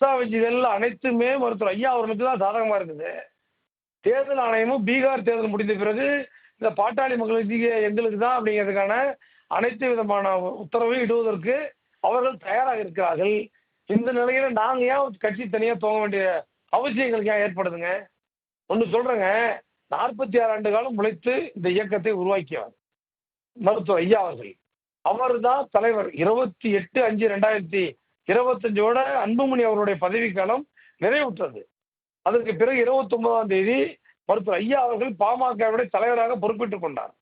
தஸ்தாவேஜுகள் அனைத்துமே மருத்துவர் ஐயா அவர்களுக்கு தான் சாதகமாக இருக்குது தேர்தல் ஆணையமும் பீகார் தேர்தல் முடிந்த பிறகு இந்த பாட்டாளி மக்களுக்கு எங்களுக்கு தான் அப்படிங்கிறதுக்கான அனைத்து விதமான உத்தரவையும் இடுவதற்கு அவர்கள் தயாராக இருக்கிறார்கள். இந்த நிலையில நாங்கள் ஏன் கட்சி தனியாக தோங்க வேண்டிய அவசியம் எங்களுக்கு ஏன் ஏற்படுதுங்க? ஒன்று சொல்றேங்க. நாற்பத்தி ஆறு ஆண்டு காலம் உழைத்து இந்த இயக்கத்தை உருவாக்கியவர் மருத்துவர் ஐயா அவர்கள். அவர் தான் தலைவர். இருபத்தி எட்டு அஞ்சு ரெண்டாயிரத்தி இருபத்தஞ்சோட அன்புமணி அவருடைய பதவிக்காலம் நிறைவுற்றது. அதற்கு பிறகு இருபத்தி ஒன்பதாம் தேதி மருத்துவர் ஐயா அவர்கள் பாமகவுடைய தலைவராக பொறுப்பேற்றுக் கொண்டார்.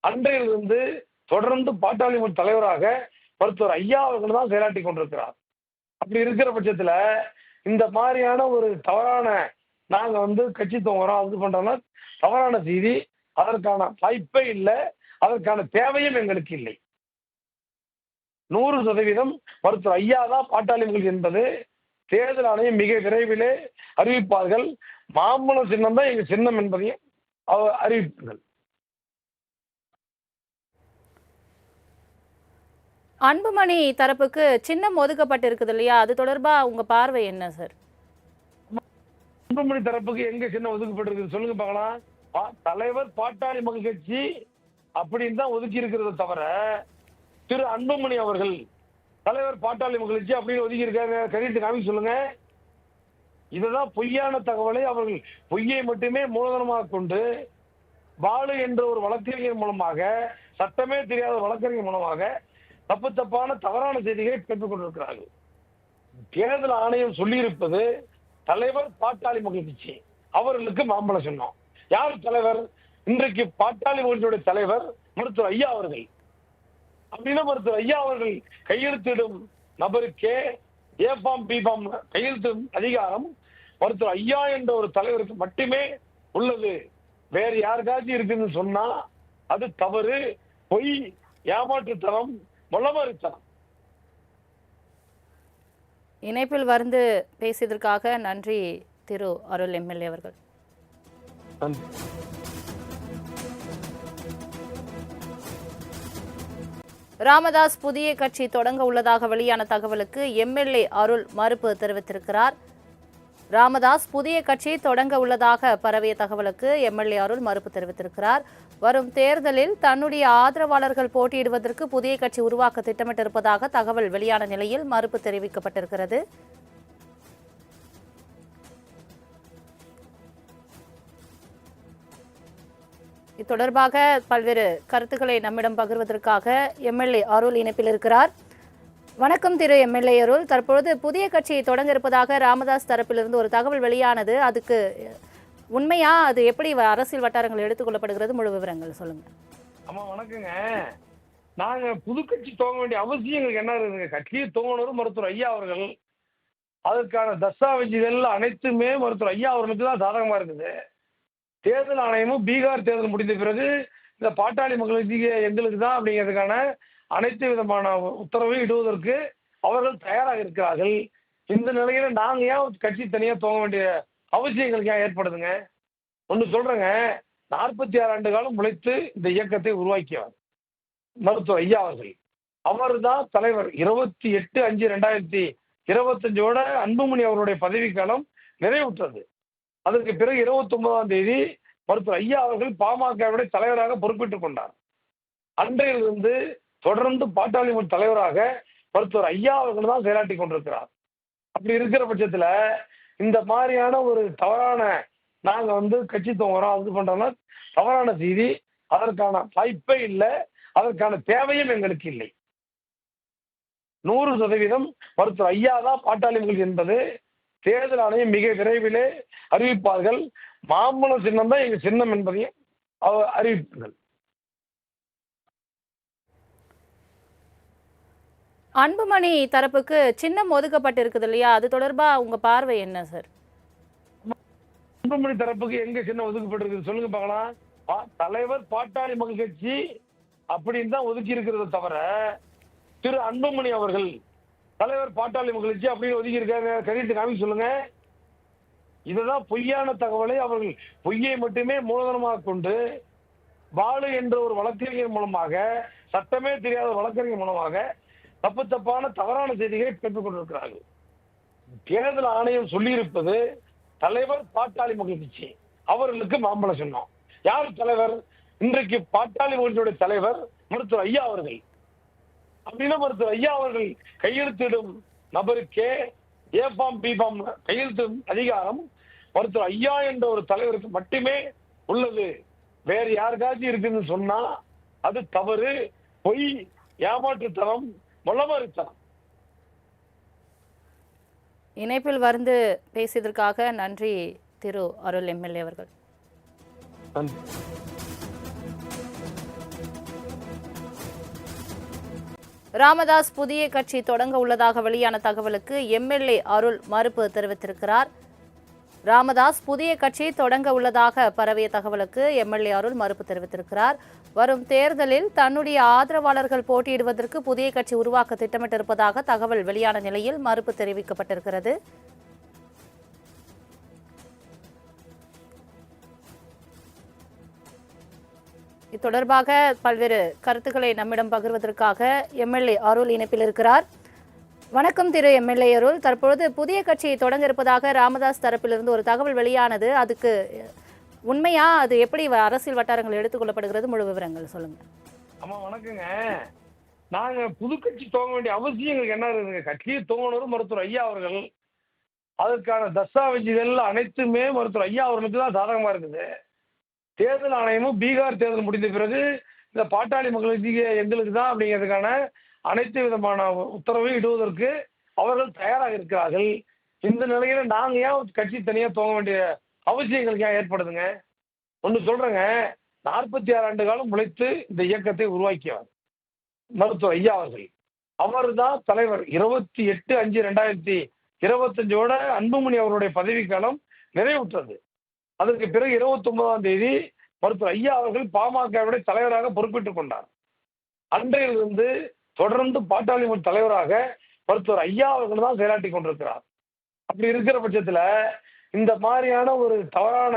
அன்றையிலிருந்து தொடர்ந்து பாட்டாளி மக்கள் தலைவராக மருத்துவர் ஐயா அவர்கள் தான் செயலாற்றி கொண்டிருக்கிறார். அப்படி இருக்கிற பட்சத்துல இந்த மாதிரியான ஒரு தவறான நாங்க வந்து கட்சி தோங்குறோம் அது பண்றோம்னா தவறான செய்தி அதற்கான வாய்ப்பே இல்லை அதற்கான தேவையும் எங்களுக்கு இல்லை. நூறு சதவீதம் மருத்துவர் ஐயா தான் பாட்டாளி மக்கள் என்பது தேர்தல் ஆணையம் மிக விரைவிலே அறிவிப்பார்கள். மாம்பழம் சின்னம் தான் எங்க சின்னம் என்பதையும் அறிவிப்புகள் அன்புமணி தரப்புக்கு சின்னம் ஒதுக்கப்பட்டு இருக்குது இல்லையா? அது தொடர்பா உங்க பார்வை என்ன சார்? அன்புமணி தரப்புக்கு எங்க சின்னம் ஒதுக்கப்பட்டிருக்கு சொல்லுங்க பார்க்கலாம். தலைவர் பாட்டாளி மக்கள் கட்சி அப்படின்னு தான் ஒதுக்கி இருக்கிறத தவிர திரு அன்புமணி அவர்கள் தலைவர் பாட்டாளி மகிழ்ச்சி அப்படின்னு ஒதுக்கி இருக்காங்க காமி சொல்லுங்க. இதுதான் பொய்யான தகவலை அவர்கள் பொய்யை மட்டுமே மூலதனமாக கொண்டு பாலு என்ற ஒரு வழக்கறிஞர் மூலமாக சட்டமே தெரியாத வழக்கறிஞர் மூலமாக தப்பு தப்பான தவறான செய்திகளை பெற்றுக் கொண்டிருக்கிறார்கள். தேர்தல் ஆணையம் சொல்லியிருப்பது தலைவர் பாட்டாளி மகிழ்ச்சி அவர்களுக்கு மாம்பழம் சொன்னோம். யார் தலைவர்? இன்றைக்கு பாட்டாளி மகிழ்ச்சியுடைய தலைவர் மருத்துவர் ஐயா அவர்கள். அப்படின்னா மருத்துவர் ஐயா அவர்கள் கையெழுத்திடும் நபருக்கே ஏபாம் பிபாம் கையெழுத்திடும் அதிகாரம். மருத்துவர் ஐயா என்ற ஒரு தலைவருக்கு மட்டுமே உள்ளது. வேற யாருக்காச்சும் இருக்குன்னு சொன்னா அது தவறு. பொய் ஏமாற்றுத்தனம் முளமறுத்தனம் இணைப்பில் வந்து பேசியதற்காக நன்றி திரு அருள் எம்எல்ஏ அவர்கள். நன்றி. ராமதாஸ் புதிய கட்சி தொடங்க உள்ளதாக வெளியான தகவலுக்கு எம்எல்ஏ அருள் மறுப்பு தெரிவித்திருக்கிறார். ராமதாஸ் புதிய கட்சி தொடங்க உள்ளதாக பரவிய தகவலுக்கு எம்எல்ஏ அருள் மறுப்பு தெரிவித்திருக்கிறார். வரும் தேர்தலில் தன்னுடைய ஆதரவாளர்கள் போட்டியிடுவதற்கு புதிய கட்சி உருவாக்க திட்டமிட்டிருப்பதாக தகவல் வெளியான நிலையில் மறுப்பு தெரிவிக்கப்பட்டிருக்கிறது. இது தொடர்பாக பல்வேறு கருத்துக்களை நம்மிடம் பகிர்வதற்காக எம்எல்ஏ அருள் இணைப்பில் இருக்கிறார். வணக்கம் திரு எம்எல்ஏ அருள். தற்பொழுது புதிய கட்சியை தொடங்க இருப்பதாக ராமதாஸ் தரப்பிலிருந்து ஒரு தகவல் வெளியானது. அதுக்கு உண்மையா அது எப்படி வ- அரசியல் வட்டாரங்கள் எடுத்துக்கொள்ளப்படுகிறது முழு விவரங்கள் சொல்லுங்க. ஆமா வணக்கங்க. நாங்க புது கட்சி துவங்க வேண்டிய அவசியம் எங்களுக்கு என்ன இருக்குங்க கட்சியை துவங்கினரும் மருத்துவர் ஐயா அவர்கள். அதற்கான தஸ்தாவேஜுகள் அனைத்துமே மருத்துவர் ஐயா அவர்களுக்கு தான் சாதகமா இருக்குது. தேர்தல் ஆணையமும் பீகார் தேர்தல் முடிந்த பிறகு இந்த பாட்டாளி மக்களுக்கு எங்களுக்கு தான் அப்படிங்கிறதுக்கான அனைத்து விதமான உத்தரவையும் இடுவதற்கு அவர்கள் தயாராக இருக்கிறார்கள். இந்த நிலையில நாங்க ஏன் கட்சி தனியா துவங்க வேண்டிய அவசியம் எங்களுக்கு ஏன் ஏற்படுதுங்க? ஒன்று சொல்றேங்க. நாற்பத்தி ஆறு ஆண்டு காலம் உழைத்து இந்த இயக்கத்தை உருவாக்கியவர் மருத்துவர் ஐயா அவர்கள். அவர் தான் தலைவர். இருபத்தி எட்டு அஞ்சு ரெண்டாயிரத்தி இருபத்தஞ்சோட அன்புமணி அவருடைய பதவிக்காலம் நிறைவுற்றது. அதற்கு பிறகு இருபத்தி ஒன்பதாம் தேதி மருத்துவர் ஐயா அவர்கள் பாமகவினுடைய தலைவராக பொறுப்பேற்றுக் கொண்டார். அன்றையிலிருந்து தொடர்ந்து பாட்டாளி மக்கள் தலைவராக மருத்துவர் ஐயா அவர்கள் தான் செயலாற்றி கொண்டிருக்கிறார். அப்படி இருக்கிற பட்சத்துல இந்த மாதிரியான ஒரு தவறான நாங்க வந்து கட்சி துவங்குறோம் அது பண்றோம்னா தவறான செய்தி அதற்கான வாய்ப்பே இல்லை அதற்கான தேவையும் எங்களுக்கு இல்லை. நூறு சதவீதம் மருத்துவர் ஐயா தான் பாட்டாளிகள் என்பது தேர்தல் ஆணையம் மிக விரைவிலே அறிவிப்பார்கள். மாம்பழம் சின்னம் தான் எங்க சின்னம் என்பதையும் அறிவிப்புகள் அன்புமணி தரப்புக்கு சின்னம் ஒதுக்கப்பட்டு இருக்குது இல்லையா? அது தொடர்பா உங்க பார்வை என்ன சார்? அன்புமணி தரப்புக்கு எங்க சின்னம் ஒதுக்கப்பட்டிருக்கு சொல்லுங்க பார்க்கலாம். பா- தலைவர் பாட்டாளி மக்கள் கட்சி அப்படின்னு தான் ஒதுக்கி இருக்கிறத தவிர திரு அன்புமணி அவர்கள் தலைவர் பாட்டாளி மகிழ்ச்சி அப்படின்னு ஒதுக்கி இருக்காங்க. காமி சொல்லுங்க. இதுதான் பொய்யான தகவலை அவர்கள் பொய்யை மட்டுமே மூலதனமாக கொண்டு பாலு என்ற ஒரு வழக்கறிஞர் மூலமாக சட்டமே தெரியாத வழக்கறிஞர் மூலமாக தப்பு தப்பான தவறான செய்திகளை பெற்றுக் கொண்டிருக்கிறார்கள். தேர்தல் ஆணையம் சொல்லியிருப்பது தலைவர் பாட்டாளி மக்கள் கட்சி அவர்களுக்கு மாம்பழம் சொன்னோம். யார் தலைவர்? இன்றைக்கு பாட்டாளி மக்களுடைய தலைவர் மருத்துவர் ஐயா அவர்கள். அப்படின்னா மருத்துவர் ஐயா அவர்கள் கையெழுத்திடும் நபருக்கே ஏபாம் பிபாம் கையெழுத்திடும் அதிகாரம். மருத்துவர் ஐயா என்ற ஒரு தலைவருக்கு மட்டுமே உள்ளது. வேற யாருக்காச்சும் இருக்குன்னு சொன்னா அது தவறு. பொய் ஏமாற்றுத்தனம் முளமறுத்தனம் இணைப்பில் வந்து பேசியதற்காக நன்றி திரு அருள் எம்எல்ஏ அவர்கள். நன்றி. ராமதாஸ் புதிய கட்சி தொடங்க உள்ளதாக வெளியான தகவலுக்கு எம்எல்ஏ அருள் மறுப்பு தெரிவித்திருக்கிறார். ராமதாஸ் புதிய கட்சி தொடங்க உள்ளதாக பரவிய தகவலுக்கு எம்எல்ஏ அருள் மறுப்பு தெரிவித்திருக்கிறார். வரும் தேர்தலில் தன்னுடைய ஆதரவாளர்கள் போட்டியிடுவதற்கு புதிய கட்சி உருவாக்க திட்டமிட்டிருப்பதாக தகவல் வெளியான நிலையில் மறுப்பு தெரிவிக்கப்பட்டிருக்கிறது. இது தொடர்பாக பல்வேறு கருத்துக்களை நம்மிடம் பகிர்வதற்காக எம்எல்ஏ அருள் இணைப்பில் இருக்கிறார். வணக்கம் திரு எம்எல்ஏ அருள். தற்பொழுது புதிய கட்சியை தொடங்க இருப்பதாக ராமதாஸ் தரப்பிலிருந்து ஒரு தகவல் வெளியானது. அதுக்கு உண்மையா அது எப்படி வ- அரசியல் வட்டாரங்கள் எடுத்துக்கொள்ளப்படுகிறது முழு விவரங்கள் சொல்லுங்க. ஆமா வணக்கங்க. நாங்க புது கட்சி துவங்க வேண்டிய அவசியம் எங்களுக்கு என்ன இருக்குங்க கட்சியை துவங்கணும் மருத்துவர் ஐயா அவர்கள் அதற்கான தஸ்தாவேஜுகள் அனைத்துமே மருத்துவர் ஐயா அவர்களுக்கு தான் சாதகமா இருக்குது. தேர்தல் ஆணையமும் பீகார் தேர்தல் முடிந்த பிறகு இந்த பாட்டாளி மக்களுக்கு எங்களுக்கு தான் அப்படிங்கிறதுக்கான அனைத்து விதமான உத்தரவையும் இடுவதற்கு அவர்கள் தயாராக இருக்கிறார்கள். இந்த நிலையில நாங்க ஏன் கட்சி தனியா துவங்க வேண்டிய அவசியம் எங்களுக்கு ஏன் ஏற்படுதுங்க? ஒன்று சொல்றேங்க. நாற்பத்தி ஆறு ஆண்டு காலம் உழைத்து இந்த இயக்கத்தை உருவாக்கியவர் மருத்துவர் ஐயா அவர்கள். அவர் தான் தலைவர். இருபத்தி எட்டு அஞ்சு ரெண்டாயிரத்தி இருபத்தஞ்சோட அன்புமணி அவருடைய பதவிக்காலம் நிறைவுற்றது. அதற்கு பிறகு இருபத்தி ஒன்பதாம் தேதி மருத்துவர் ஐயா அவர்கள் பாமகவுடைய தலைவராக பொறுப்பேற்றுக் கொண்டார். அன்றையிலிருந்து தொடர்ந்து பாட்டாளி மக்கள் தலைவராக மருத்துவர் ஐயா அவர்கள் தான் செயலாற்றி கொண்டிருக்கிறார். அப்படி இருக்கிற பட்சத்துல இந்த மாதிரியான ஒரு தவறான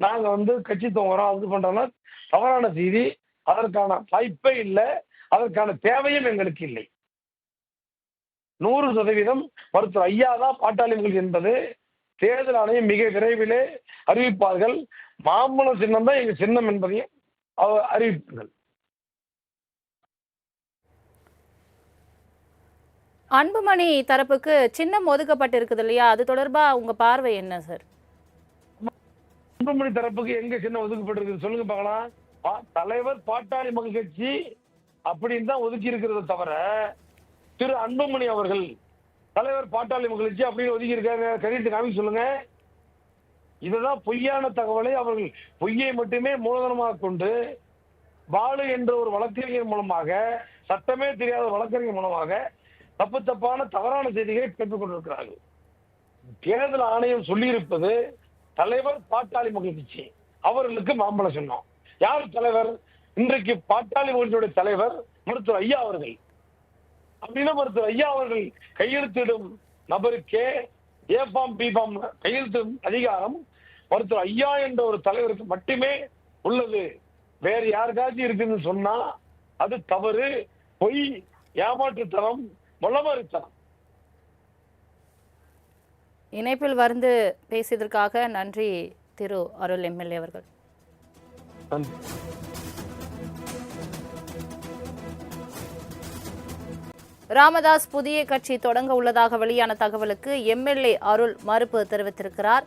நாங்க வந்து கட்சி துவங்குறோம் அது பண்றோம்னா தவறான செய்தி அதற்கான வாய்ப்பே இல்லை அதற்கான தேவையும் எங்களுக்கு இல்லை. நூறு சதவீதம் மருத்துவர் ஐயா தான் பாட்டாளிகள் என்பது தேர்தல் ஆணையம் மிக விரைவிலே அறிவிப்பார்கள். மாம்பழம் சின்னம் தான் எங்க சின்னம் என்பதையும் அறிவிப்பார்கள். அன்புமணி தரப்புக்கு சின்னம் ஒதுக்கப்பட்டிருக்குது இல்லையா? அது தொடர்பா உங்க பார்வை என்ன சார்? அன்புமணி தரப்புக்கு எங்க சின்னம் ஒதுக்கப்பட்டிருக்கு சொல்லுங்க பார்க்கலாம். பா- தலைவர் பாட்டாளி மக்கள் கட்சி அப்படின்னு தான் ஒதுக்கி இருக்கிறத தவிர திரு அன்புமணி அவர்கள் தலைவர் பாட்டாளி மகிழ்ச்சி அப்படின்னு ஒதுக்கி இருக்காங்க கருத்து காமி சொல்லுங்க. இதுதான் பொய்யான தகவலை அவர்கள் பொய்யை மட்டுமே மூலதனமாக கொண்டு பாலு என்ற ஒரு வழக்கறிஞர் மூலமாக சட்டமே தெரியாத வழக்கறிஞர் மூலமாக தப்பு தப்பான தவறான செய்திகளை பெற்றுக் கொண்டிருக்கிறார்கள். தேர்தல் ஆணையம் சொல்லியிருப்பது தலைவர் பாட்டாளி மகிழ்ச்சி அவர்களுக்கு மாம்பழம் சொன்னோம். யார் தலைவர்? இன்றைக்கு பாட்டாளி மக்களுடைய தலைவர் மருத்துவர் ஐயா அவர்கள். அப்படின்னா மருத்துவர் ஐயா அவர்கள் கையெழுத்திடும் நபருக்கே ஏபாம் பிபாம் கையெழுத்திடும் அதிகாரம். மருத்துவர் ஐயா என்ற ஒரு தலைவருக்கு மட்டுமே உள்ளது. வேற யாருக்காச்சும் இருக்குன்னு சொன்னா அது தவறு. பொய் ஏமாற்றுத்தனம் முளமறுத்தனம் இணைப்பில் வந்து பேசியதற்காக நன்றி திரு அருள் எம்எல்ஏ அவர்கள். நன்றி. ராமதாஸ் புதிய கட்சி தொடங்க உள்ளதாக வெளியான தகவலுக்கு எம்எல்ஏ அருள் மறுப்பு தெரிவித்திருக்கிறார்.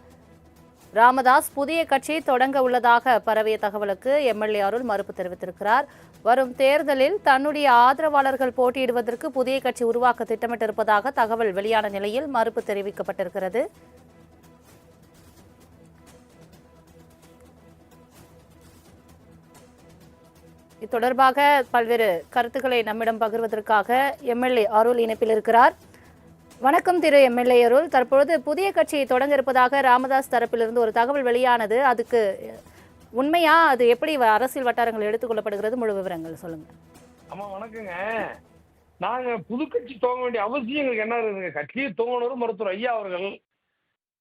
ராமதாஸ் புதிய கட்சி தொடங்க உள்ளதாக பரவிய தகவலுக்கு எம்எல்ஏ அருள் மறுப்பு தெரிவித்திருக்கிறார். வரும் தேர்தலில் தன்னுடைய ஆதரவாளர்கள் போட்டியிடுவதற்கு புதிய கட்சி உருவாக்க திட்டமிட்டிருப்பதாக தகவல் வெளியான நிலையில் மறுப்பு தெரிவிக்கப்பட்டிருக்கிறது. இது தொடர்பாக பல்வேறு கருத்துக்களை நம்மிடம் பகிர்வதற்காக எம்எல்ஏ அருள் இணைப்பில் இருக்கிறார். வணக்கம் திரு எம்எல்ஏ அருள். தற்பொழுது புதிய கட்சியை தொடங்க இருப்பதாக ராமதாஸ் தரப்பிலிருந்து ஒரு தகவல் வெளியானது. அதுக்கு உண்மையா அது எப்படி வ- அரசியல் வட்டாரங்கள் எடுத்துக்கொள்ளப்படுகிறது முழு விவரங்கள் சொல்லுங்க. ஆமா வணக்கங்க. நாங்க புது கட்சி துவங்க வேண்டிய அவசியம் எங்களுக்கு என்ன இருக்குங்க கட்சியை துவங்கினரும் மருத்துவர் ஐயா அவர்கள்.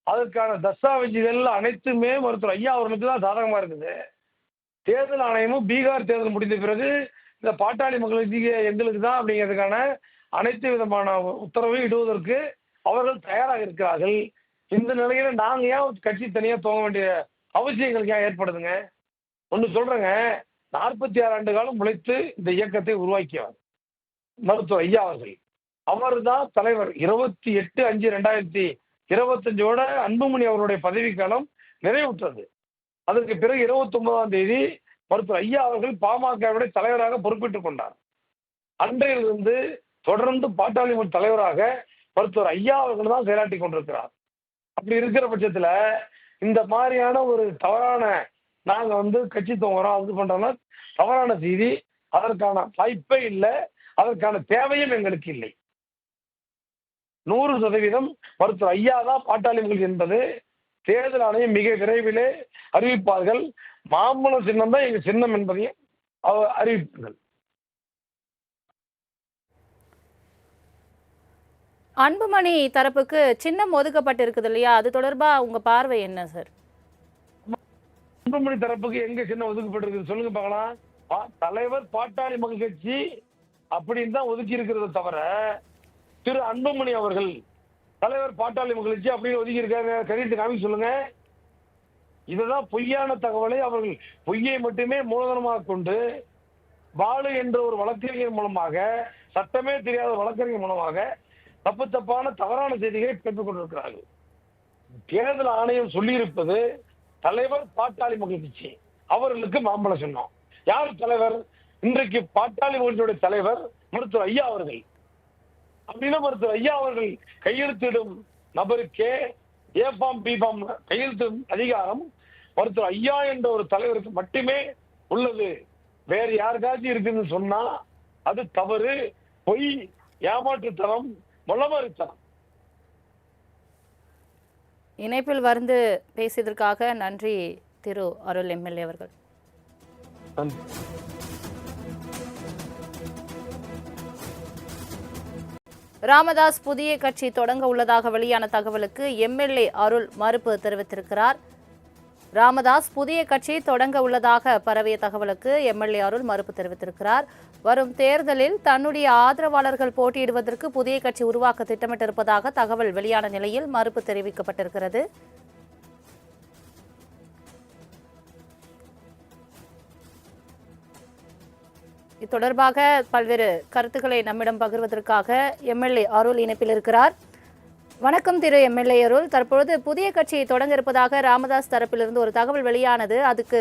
அதற்கான தஸ்தாவேஜுகள் அனைத்துமே மருத்துவர் ஐயா அவர்களுக்கு தான் சாதகமா இருக்குது. தேர்தல் ஆணையமும் பீகார் தேர்தல் முடிந்த பிறகு இந்த பாட்டாளி மக்களுக்கு எங்களுக்கு தான் அப்படிங்கிறதுக்கான அனைத்து விதமான உத்தரவையும் இடுவதற்கு அவர்கள் தயாராக இருக்கிறார்கள். இந்த நிலையில நாங்க ஏன் கட்சி தனியா துவங்க வேண்டிய அவசியங்களுக்கு ஏன் ஏற்படுதுங்க? ஒன்று சொல்றேங்க. நாற்பத்தி ஆறு ஆண்டு காலம் உழைத்து இந்த இயக்கத்தை உருவாக்கியவர் மருத்துவர் ஐயா அவர்கள். அவர் தான் தலைவர். இருபத்தி எட்டு அஞ்சு ரெண்டாயிரத்தி இருபத்தஞ்சோட அன்புமணி அவருடைய பதவிக்காலம் நிறைவுற்றது. அதற்கு பிறகு இருபத்தி ஒன்பதாம் தேதி மருத்துவர் ஐயா அவர்கள் பாமகவினுடைய தலைவராக பொறுப்பேற்றுக் கொண்டார். அன்றையிலிருந்து தொடர்ந்து பாட்டாளி மக்கள் தலைவராக மருத்துவர் ஐயா அவர்கள் தான் செயலாற்றி கொண்டிருக்கிறார். அப்படி இருக்கிற பட்சத்துல இந்த மாதிரியான ஒரு தவறான நாங்க வந்து கட்சி துவங்குறோம் அது பண்றோம்னா தவறான செய்தி அதற்கான வாய்ப்பே இல்லை அதற்கான தேவையும் எங்களுக்கு இல்லை. நூறு சதவீதம் மருத்துவர் ஐயா தான் பாட்டாளி என்பது தேர்தல் ஆணையம் மிக விரைவிலே அறிவிப்பார்கள். மாம்பழம் சின்னம் தான் எங்க சின்னம் என்பதையும் அறிவிப்பார்கள். அன்புமணி தரப்புக்கு சின்னம் ஒதுக்கப்பட்டிருக்குது இல்லையா? அது தொடர்பா உங்க பார்வை என்ன சார்? அன்புமணி தரப்புக்கு எங்க சின்னம் ஒதுக்கப்பட்டிருக்கு சொல்லுங்க பார்க்கலாம். தலைவர் பாட்டாளி மக்கள் கட்சி அப்படின்னு தான் ஒதுக்கி இருக்கிறத தவிர திரு அன்புமணி அவர்கள் தலைவர் பாட்டாளி மகிழ்ச்சி அப்படின்னு ஒதுக்கி இருக்காங்க. கருத்து காமி சொல்லுங்க. இதுதான் பொய்யான தகவலை அவர்கள் பொய்யை மட்டுமே மூலதனமாக கொண்டு பாலு என்ற ஒரு வழக்கறிஞர் மூலமாக சட்டமே தெரியாத வழக்கறிஞர் மூலமாக தப்பு தப்பான தவறான செய்திகளை பெற்றுக் கொண்டிருக்கிறார்கள். தேர்தல் ஆணையம் சொல்லியிருப்பது தலைவர் பாட்டாளி மகிழ்ச்சி அவர்களுக்கு மாம்பழம் சொன்னோம். யார் தலைவர்? இன்றைக்கு பாட்டாளி மகிழ்ச்சியுடைய தலைவர் மருத்துவர் ஐயா அவர்கள். அப்படின்னா மருத்துவர் ஐயா அவர்கள் கையெழுத்திடும் நபருக்கே ஏபாம் பிபாம் கையெழுத்திடும் அதிகாரம். மருத்துவர் ஐயா என்ற ஒரு தலைவருக்கு மட்டுமே உள்ளது. வேற யாருக்காச்சும் இருக்குன்னு சொன்னா அது தவறு. பொய் ஏமாற்றுத்தனம் முளமறுத்தனம் இணைப்பில் வந்து பேசியதற்காக நன்றி திரு அருள் எம்எல்ஏ அவர்கள். நன்றி. ராமதாஸ் புதிய கட்சி தொடங்க உள்ளதாக வெளியான தகவலுக்கு எம்எல்ஏ அருள் மறுப்பு தெரிவித்திருக்கிறார். ராமதாஸ் புதிய கட்சி தொடங்க உள்ளதாக பரவிய தகவலுக்கு எம்எல்ஏ அருள் மறுப்பு தெரிவித்திருக்கிறார். வரும் தேர்தலில் தன்னுடைய ஆதரவாளர்கள் போட்டியிடுவதற்கு புதிய கட்சி உருவாக்க திட்டமிட்டிருப்பதாக தகவல் வெளியான நிலையில் மறுப்பு தெரிவிக்கப்பட்டிருக்கிறது. இது தொடர்பாக பல்வேறு கருத்துக்களை நம்மிடம் பகிர்வதற்காக எம்எல்ஏ அருள் இணைப்பில் இருக்கிறார். வணக்கம் திரு எம்எல்ஏ அருள். தற்பொழுது புதிய கட்சியை தொடங்க இருப்பதாக ராமதாஸ் தரப்பிலிருந்து ஒரு தகவல் வெளியானது. அதுக்கு